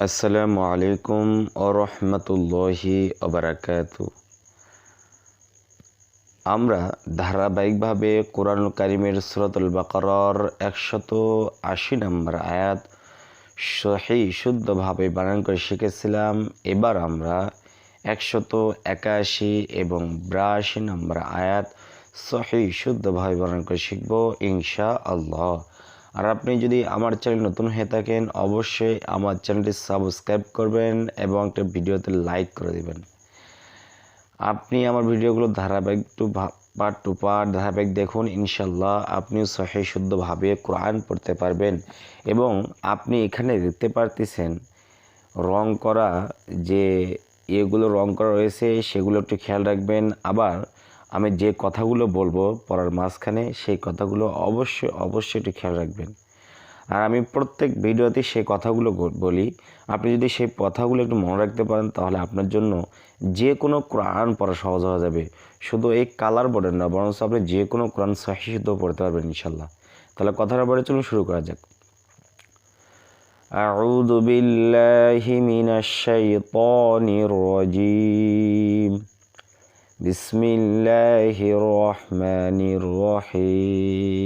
আসসালামু আলাইকুম ও রহমতুল্লাহি ওবরাকাত আমরা ধারাবাহিকভাবে কোরআন কারিমের সুরতুল বাকরর একশত আশি নম্বর আয়াত সহি শুদ্ধভাবে বানান করে শিখেছিলাম। এবার আমরা একশত একাশি এবং বিরাশি নম্বর আয়াত সহি শুদ্ধভাবে বানান করে শিখব ইনশা আল্লাহ আর আপনি যদি আমার চ্যানেল নতুন হয়ে থাকেন, অবশ্যই আমার চ্যানেলটি সাবস্ক্রাইব করবেন এবং একটা ভিডিওতে লাইক করে দেবেন। আপনি আমার ভিডিওগুলো ধারাবাহিক টু পার্ট টু পার্ট ধারাবাহিক দেখুন ইনশাল্লাহ আপনিও সহি, শুদ্ধভাবে কোরআন পড়তে পারবেন এবং আপনি এখানে দেখতে পারতেছেন রং করা যে এগুলো রং করা রয়েছে, সেগুলো একটু খেয়াল রাখবেন। আবার আমি যে কথাগুলো বলবো পড়ার মাঝখানে সেই কথাগুলো অবশ্যই অবশ্যই একটু খেয়াল রাখবেন আর আমি প্রত্যেক ভিডিওতে সেই কথাগুলো বলি আপনি যদি সেই কথাগুলো একটু মনে রাখতে পারেন তাহলে আপনার জন্য যে কোনো কোরআন পড়া সহজ হয়ে যাবে শুধু এই কালার বোর্ডের না বরং আপনি যে কোনো কোরআন সাহি শুদ্ধ পড়তে পারবেন ইনশাল্লাহ তাহলে কথাটা বলে চলুন শুরু করা যাক أعوذ بالله من الشيطان الرجيم بسم الله الرحمن الرحيم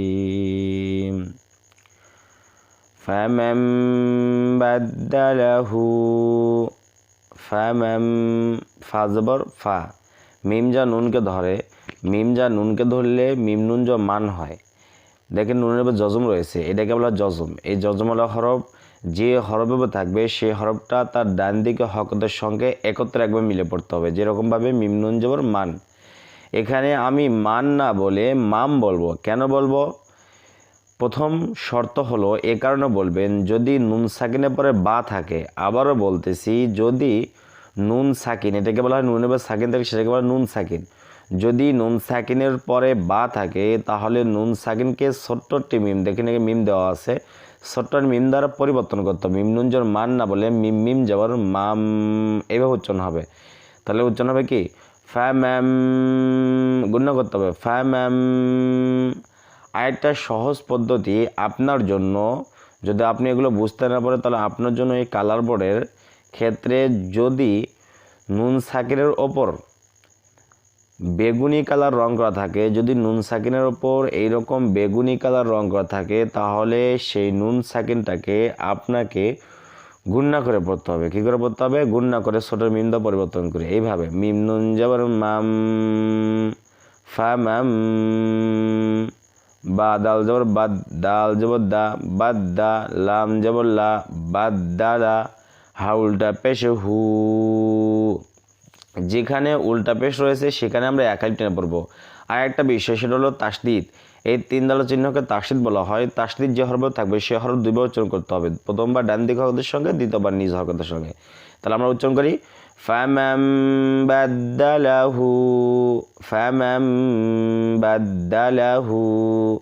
فمن بدله ফাম্যাম ফা জবর ফা মিম যা নুনকে ধরে মিম যা নুনকে ধরলে মিম নুন যা মান হয় দেখেন নুনের উপর জজম রয়েছে এটাকে বলা জজম এই জজমওয়ালা হরফ যে হরফে থাকবে সেই হরফটা তার ডান দিকে হকতের সঙ্গে একত্রে একবার মিলে পড়তে হবে। যেরকমভাবে মিম নুন জবর মান। এখানে আমি মান না বলে মাম বলব। কেন বলব? প্রথম শর্ত হলো, এ কারণে বলবেন, যদি নুন সাকিনের পরে বা থাকে, আবারও বলতেছি, যদি নুন সাকিন, এটাকে বলা হয় নুনের সাকিন থাকে সেটাকে বলা নুন সাকিন। যদি নুন সাকিনের পরে বা থাকে, তাহলে নুন সাকিনকে ছোট্টটি মিম দেখে নাকি মিম দেওয়া আছে। ছোট্টর মিম দ্বারা পরিবর্তন করতে হবে মিম নুন জন মান না বলে মিম মিম যাবার মাম এভাবে উচ্চারণ হবে। তাহলে উচ্চারণ হবে কি? ফ্যা ম্যাম গুণ্য করতে হবে। ফ্যা ম্যাম আরেকটা সহজ পদ্ধতি আপনার জন্য। যদি আপনি এগুলো বুঝতে না পারেন, তাহলে আপনার জন্য এই কালার বোর্ডের ক্ষেত্রে যদি নুন সাকিরের ওপর বেগুনি কালার রং করা থাকে। যদি নুন সাকিনের ওপর এইরকম বেগুনি কালার রং করা থাকে, তাহলে সেই নুন সাকিনটাকে আপনাকে গুন্না করে পড়তে হবে। কী করে পড়তে হবে? গুন্না করে ছোটোর মিমদা পরিবর্তন করে। এইভাবে। মিম নুন যাবার মাম, ফা মাম, বা দাল জবর বাদ দাল জবর দা বাদ দা, লাম জবর লা বাদ দা দা হা উল্টা পেশ হু। যেখানে উল্টা পেশ রয়েছে, সেখানে আমরা একাই টেনে পড়ব। আর একটা বিষয়, সেটা হলো তাসদিদ। এই তিন দল চিহ্নকে তাসদিদ বলা হয়। তাসদিদ যে হরফ থাকবে, সে হরফ দুইবার উচ্চারণ করতে হবে। প্রথমবার ডান দিক হকতের সঙ্গে, দ্বিতীয়বার নিজ হকতের সঙ্গে। তাহলে আমরা উচ্চারণ করি, ফামাম বাদ্দালাহু ফামাম বাদ্দালাহু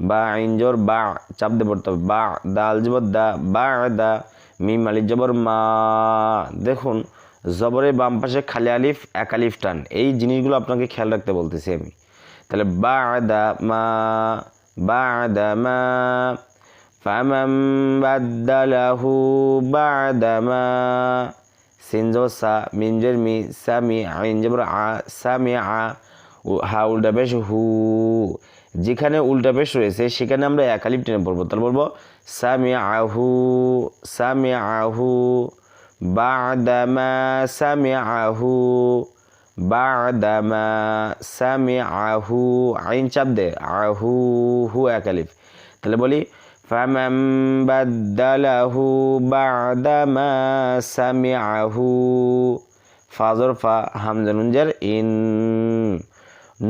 বা ইনজোর বা চাপ দিয়ে পড়তে হবে। বা, দাল জবর দা, বা দা, মিম আলিফ জবর মা। দেখুন জবরের বাম পাশে খালি আলিফ, এক আলিফ টান। এই জিনিসগুলো আপনাকে খেয়াল রাখতে বলতেছি আমি। তাহলে বা দা মা বা দা মা বা দা মা। সিন জবর সা মিনজের মি সামি আইন জবর আ সামি আ হা উল্টা বেশ হু। যেখানে উল্টা পেশ রয়েছে, সেখানে আমরা একালিপ টেনে পড়ব। তাহলে বলব সামি আহু সামি আহু বাদামা সামি আহু আইন চাপ দে, আহু, হু একালিফ তাহলে বলি বাদ্দালাহু বাদামা সামি আহু ফাজর ফা হামজানুঞ্জার ইন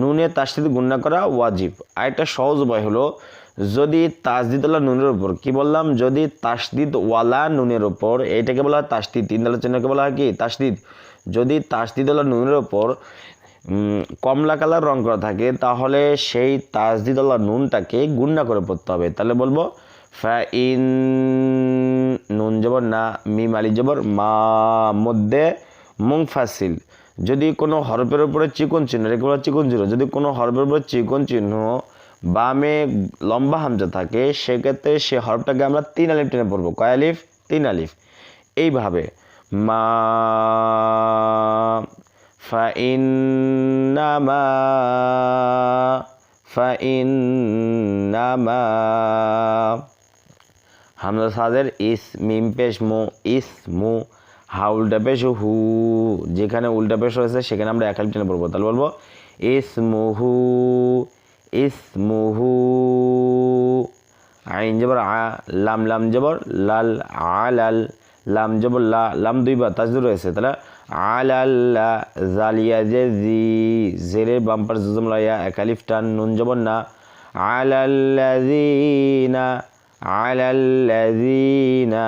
নুনে তাসদিদ গুণনা করা ওয়াজিব। আরেকটা সহজ উপায় হলো যদি তাসদিদওয়ালা নুনের ওপর কি বললাম? যদি তাসদিদ ওয়ালা নুনের ওপর এইটাকে বলা হয় তাসদিদ, তিন দলের চিহ্নকে বলা হয় কি? তাসদিদ। যদি তাসদিদওয়ালা নুনের ওপর কমলা কালার রং করা থাকে, তাহলে সেই তাসদিদওয়ালা নুনটাকে গুণনা করে পড়তে হবে। তাহলে বলব ফ্যা ইন নুন জবর না, মিম আলি জবর, মা মধ্যে মুংফাসিল যদি কোনো হরফের উপরে চিকন চিহ্ন রেখে চিকন চিহ্ন। যদি কোনো হরফের উপরে চিকন চিহ্ন বামে লম্বা হামজা থাকে, সেক্ষেত্রে সে হরফটাকে আমরা তিন আলিফ টেনে পড়ব। কয় আলিফ? তিন আলিফ। এইভাবে, মা হামজা সাদের ইস, মিম পেশ মু, ইস মু, হা উল্টা পেশ হু, যেখানে উল্টা পেশ রয়েছে, সেখানে আমরা একালি টেনে পড়ব। তাহলে বলব, ইস মুহু ইস মুহু আইন জবর আ লাম লাম জবর লাল আলাল লাম জবর লা লাম দুইবার তাজদুর রয়েছে তাহলে আলাল্লা জালিয়া যে জি জেরের বাম্পার জুজম লাইয়া একালিফ টান নুন জবর না আলাল্লাযিনা আলাল্লাযিনা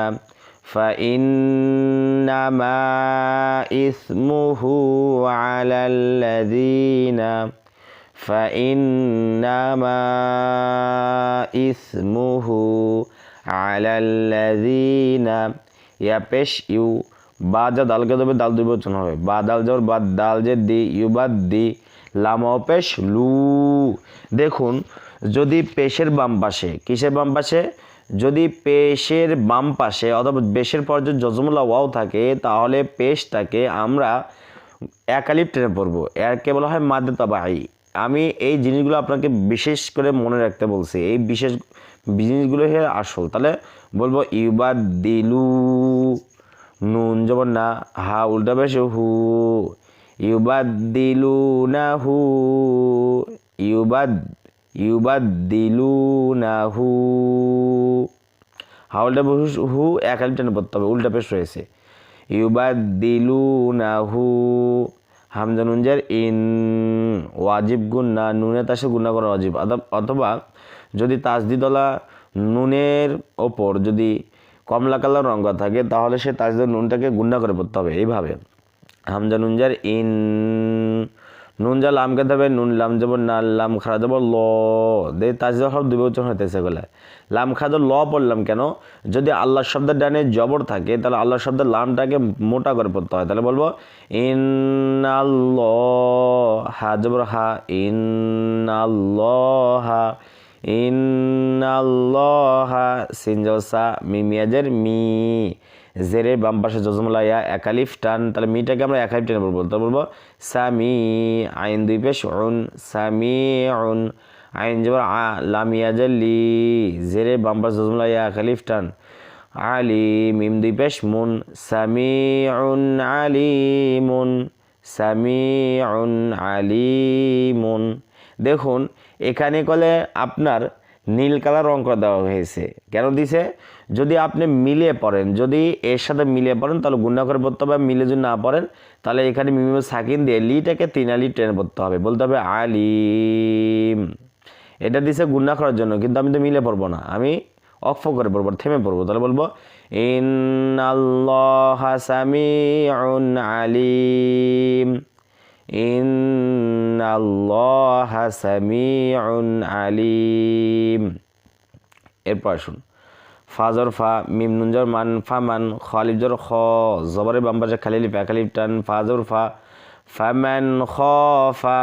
فإنما إثمه على الذين فإنما إثمه على الذين ইয়া পেশ ইউ বা যা দালকে দেবে দাল দুই বচন হবে বা দাল জোর বা দাল যে দি ইউ বা দি লামা পেশ লু দেখুন যদি পেশের বাম পাশে কিসের বাম পাশে যদি পেশের বাম পাশে অথবা বেশের পর যদি জজমুল্লা ওয়াও থাকে তাহলে পেশটাকে আমরা একালিপ টেনে পড়বো এরকে বলা হয় মাদ্দে তাবাই আমি এই জিনিসগুলো আপনাকে বিশেষ করে মনে রাখতে বলছি। এই বিশেষ জিনিসগুলো হচ্ছে আসল। তাহলে বলব, ইউবাদ দিলু, নুন যেমন না, হা উল্টা বেশে হু। ইউবাদ দিলু না হু। ইউবাদ ইউবাদ দিলু না হু। হা উল্টা বেশ হু একালি টেনে পড়তে হবে, উল্টা পেশ রয়েছে ইউবাদ দিলু না হু। হামজা নুনজার ইন ওয়াজিব গুন্না নুনে তাসে গুন্না করা ওয়াজিব। অথবা- যদি তাজদিদলা নুনের ওপর যদি কমলা কালার রঙ থাকে, তাহলে সে তাজদিদ নুনটাকে গুন্না করে পড়তে হবে। এইভাবে। হামজা নুনজার ইন নুন যা লাম খেতে হবে নুন লাম যাব না, লাম খাড়া যাব ল। দে তা সব দুই বছর হইতেছে গেলে লাম খাদা ল পড়লাম কেন? যদি আল্লাহ শব্দের ডানে জবর থাকে, তাহলে আল্লাহ শব্দের লামটাকে মোটা করে পড়তে হয়। তাহলে বলব ইন হা জবর হা ইন হা ইন হা সিনজসা মিমিয়াজের মি জেরের বাম পাশে জজমলাইয়া একালিফ টান, তাহলে মিটাকে আমরা একালিফ টেনে বলব। তাহলে বলব, সামি, আইন দুই পেশ, উন, সামি, উন, আইন জবর আ লামিয়াজের লি জেরের বাম পাশে জজমলাইয়া একালিফ টান, আলি, মিম দুই পেশ, মুন সামিউন আলিমুন সামিউন আলিমুন দেখুন, এখানে কলে আপনার নীল কালার রং করে দেওয়া হয়েছে। কেন দিছে? যদি আপনি মিলিয়ে পড়েন, যদি এর সাথে মিলিয়ে পড়েন, তাহলে গুণা করে পড়তে হবে, মিলে যদি না পড়েন, তাহলে এখানে মিমিম সাকিন দিয়ে লিটাকে তিন আলি টেনে পড়তে হবে, বলতে হবে আলিম। এটা দিছে গুণা করার জন্য, কিন্তু আমি তো মিলে পড়ব না, আমি অক্ষ করে পড়ব, থেমে পড়ব, তাহলে বলব ইন আল্লাহ আলিম। ইন আল্লাহ সামিউন আলিম। এরপর আসুন ফাজর ফা, মিম নুনজর মান, ফা মান খালিজর খ জবরে বাম্বাজে খালিলি প্যাকালিপ টান ফাজর ফা ফামান খফা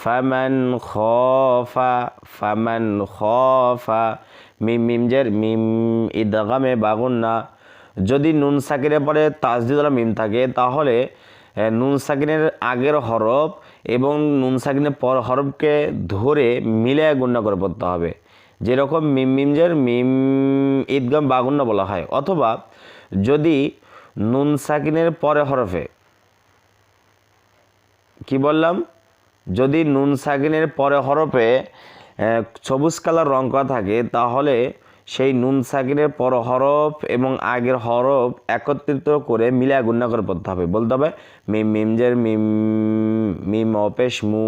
ফামান খফা ফামান খফা মিম মিমজের মিম ইদগামে বাগুন না যদি নুন সাকিনের পরে তাজদিদলা মিম থাকে, তাহলে নুন সাকিনের আগের হরফ এবং নুন সাকিনের পর হরফকে ধরে মিলে গুণনা করে পড়তে হবে। যেরকম মিম মিমজের মিম ঈদগাম বাগুন্না বলা হয়। অথবা যদি নুন সাকিনের পরে হরফে কি বললাম? যদি নুন সাকিনের পরে হরফে সবুজ কালার রং করা থাকে, তাহলে সেই নুন সাকিনের পর হরফ এবং আগের হরফ একত্রিত করে মিলিয়ে গুণনা করে পড়তে হবে। বলতে হবে, মিম মিমজের মিম মিম অপেশ মু,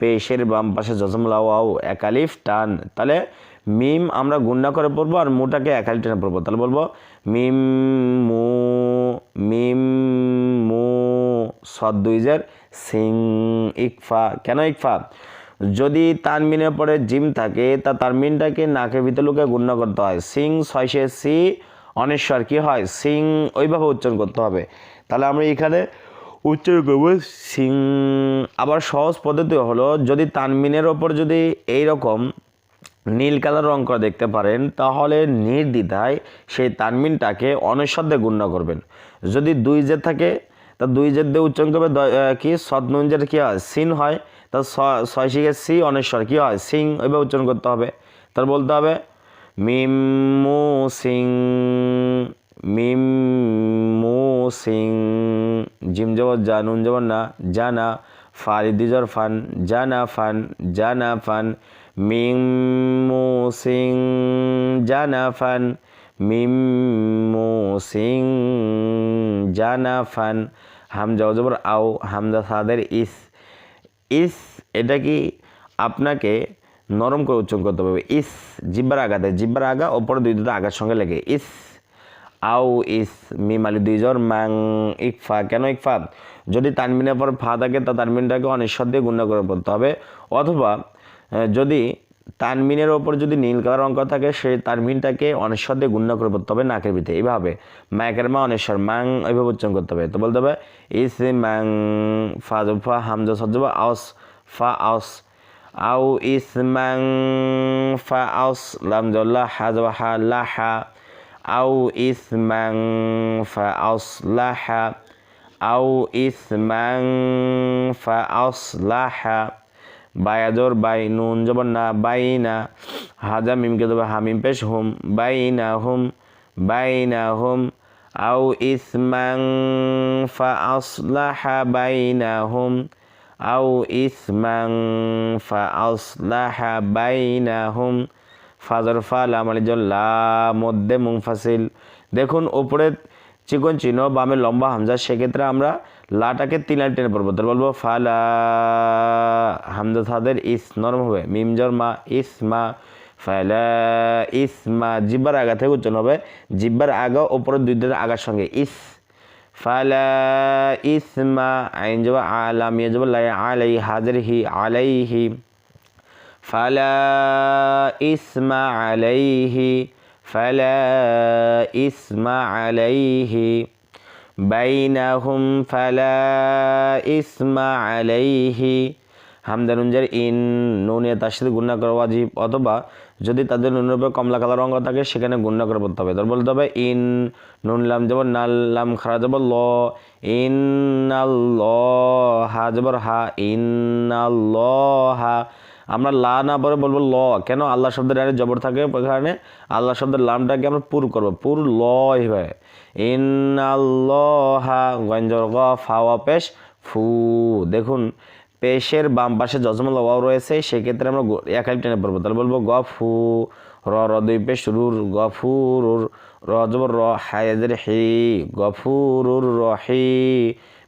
পেশের বাম পাশে লাও একালিফ টান। তাহলে মিম আমরা গুণনা করে পড়ব আর মুটাকে একালিফ টানে পড়ব। তাহলে বলব, মিম, মু মিম, মু সদ দুইজের সিং, ইকফা। কেন ইকফা? যদি তানমিনের পরে জিম থাকে, তা তানমিনটাকে নাকের ভিতরে লুকে গুণ্য করতে হয়। সিং ছয়শে সি, অনেশ্বর কি হয়? সিং ওইভাবে উচ্চারণ করতে হবে। তাহলে আমরা এখানে উচ্চারণ করব সিং। আবার সহজ পদ্ধতি হলো, যদি তানমিনের ওপর যদি এই রকম নীল কালার রং করে দেখতে পারেন, তাহলে নির্দ্বিধায় সেই তানমিনটাকে অনস্বদ্দে গুণ্য করবেন। যদি দুই জেদ থাকে, তা দুই জেদ দিয়ে উচ্চারণ করবে কি? সদ নুন কী হয়? সিন হয়। তা ছয় শিখে সি, অনেশ্বর। কী হয়? সিং ওইভাবে উচ্চারণ করতে হবে। তার বলতে হবে, মিম মু সিং, মিম মু সিং, জিম জবর জা নুন না জানা ফারি দিজর ফান জানা ফান জানা ফান, মিম মু সিং জানা ফান, মিম মু সিং জানা ফান, হাম হামজা জবর আও হামজা সাদের ইস ইস, এটা কি আপনাকে নরম করে উচ্চারণ করতে হবে? ইস, জিব্বার আগাতে জিব্বার আগা, ওপরে দুই দুটো আগার সঙ্গে লেগে। ইস আও ইস মিমালি দুই জ্বর, ম্যাং, ইকফা, কেন ইকফা? যদি তানমিনের পর ফা থাকে, তা তানমিনটাকে অনিশ্বর দিয়ে গুণ্য করে পড়তে হবে। অথবা যদি তানমিনের ওপর যদি নীল কালার অঙ্ক থাকে সেই তানমিনটাকে অনেশ্বর দিয়ে গুণ্য করে পড়তে হবে নাকের ভিতরে। এইভাবে ম্যাকের মা অনেশ্বর ম্যাং ওইভাবে উচ্চারণ করতে হবে। তো বলতে হবে, ইস ম্যাং ফা ফা হামজা সজ্জবা আউস ফা আউস আউ ইস ম্যাং ফা আউস লাম জল্লা হা, জবা, হা, লা, হা। আউ ইস ম্যাং ফা আউস লা, হা। আউ ইস ম্যাং ফা আউস লা, হা। বায়াজোর বাই নুন জবর না, বাই না। হাজা মিমকে দেবে হামিম পেশ হুম, বাই না হুম, বাই না হুম। আউ ইসমাং ফা আসলাহা বাই না হুম। আউ ইসমাং ফা আসলাহা বাই না হুম। ফাজর ফাল আমালিজল্লা মধ্যে মুংফাসিল দেখুন ওপরে চিকন চিহ্ন বামে লম্বা হামজা, সেক্ষেত্রে আমরা লাটাকে তিন লাইন টেনে পড়ব। তাহলে বলব, ফালা, হামজা সাদের ইস, নরম হবে। মিমজর মা ইসমা ফালা, ইস মা, জিব্বার আগা থেকে উচ্চারণ হবে। জিব্বার আগা ওপরে দুই দিনের আগার সঙ্গে, ইস, ফালা ইসমা আইন যাব আলা মিয়া যাব লাই আলাই হাজার হি, আলাইহি। ফালা ইসমা আলাইহি, ফালা ইসমা আলাইহি। বাইনাহুম ফালা ইসমা আলাইহি। হামদা নুনজার ইন নুনিয়া তার সাথে গুণা করা ওয়াজিব। অথবা যদি তাদের নুনের কমলা কালার রঙ থাকে, সেখানে গুণা করে পড়তে হবে। তোর বলতে হবে, ইন, নুন, লাম যাব নাল, লাম খারা যাব ল ইন ল হা জবর হা ইন ল হা আমরা লা না পরে বলব ল। কেন? আল্লাহ শব্দের আগে জবর থাকে কারণে আল্লাহ শব্দের লামটাকে আমরা পুর করব। পুর ল হবে ইন আল্লাহা গঞ্জর গ ফাওয়া পেশ ফু। দেখুন, পেশের বাম পাশে যজমল ওয়াও রয়েছে, সেক্ষেত্রে আমরা এক আলিফ টেনে পড়ব। তাহলে বলব গ ফু র র দুই পেশ, রুর গ ফু রুর, র জবর র হায়াজের হি গফুরুর রহি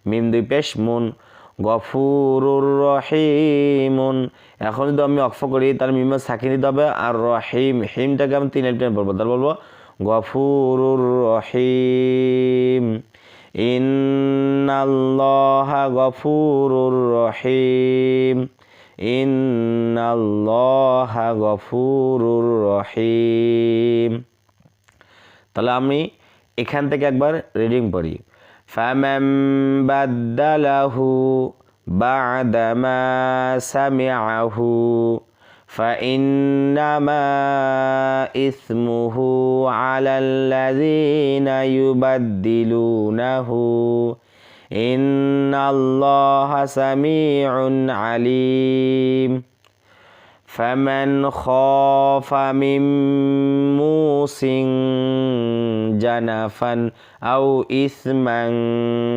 মিম দুই পেশ, মুন গফুরুর রহিমুন এখন যদি আমি অক্ষ করি তার মিমে সাকিন দিতে হবে, আর রহিম হিমটাকে আমি তিন টেন বলব তাহলে বলব গফুরুর রহিম। ইন্নাল্লাহা গফুরুর রহিম। ইন্নাল্লাহা গফুরুর রহিম। তাহলে আমি এখান থেকে একবার রিডিং পড়ি। ফামাম বাদ্দালাহু বাদামা সামিআহু। فإنما إثمه على الذين يبدلونه إن الله سميع عليم فمن خاف من موص جنفا أو إثما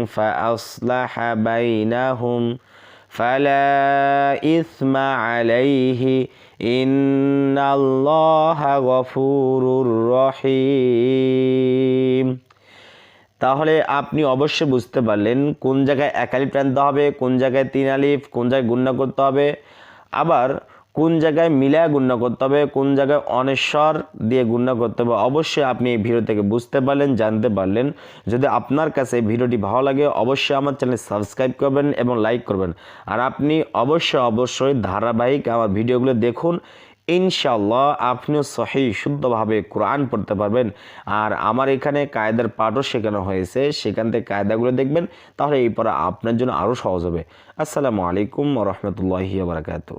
فأصلح بينهم فلا إثم عليه إن الله غفور رحيم তাহলে আপনি অবশ্যই বুঝতে পারলেন কোন জায়গায় এক আলিফ টানতে হবে কোন জায়গায় তিন আলিফ কোন জায়গায় গুণ্য করতে হবে আবার কোন জায়গায় মিলায় গুণ্য করতে হবে, কোন জায়গায় অনেশ্বর দিয়ে গুণ্য করতে হবে, অবশ্যই আপনি এই ভিডিও থেকে বুঝতে পারলেন, জানতে পারলেন। যদি আপনার কাছে ভিডিওটি ভালো লাগে, অবশ্যই আমার চ্যানেল সাবস্ক্রাইব করবেন এবং লাইক করবেন। আর আপনি অবশ্যই অবশ্যই ধারাবাহিক আমার ভিডিওগুলো দেখুন। ইনশাল্লাহ আপনিও সহি, শুদ্ধভাবে কোরআন পড়তে পারবেন। আর আমার এখানে কায়দার পাঠও শেখানো হয়েছে, সেখান থেকে কায়দাগুলো দেখবেন, তাহলে এই পড়া আপনার জন্য আরও সহজ হবে। আসসালামু আলাইকুম রহমতুল্লাহি বারাকাতু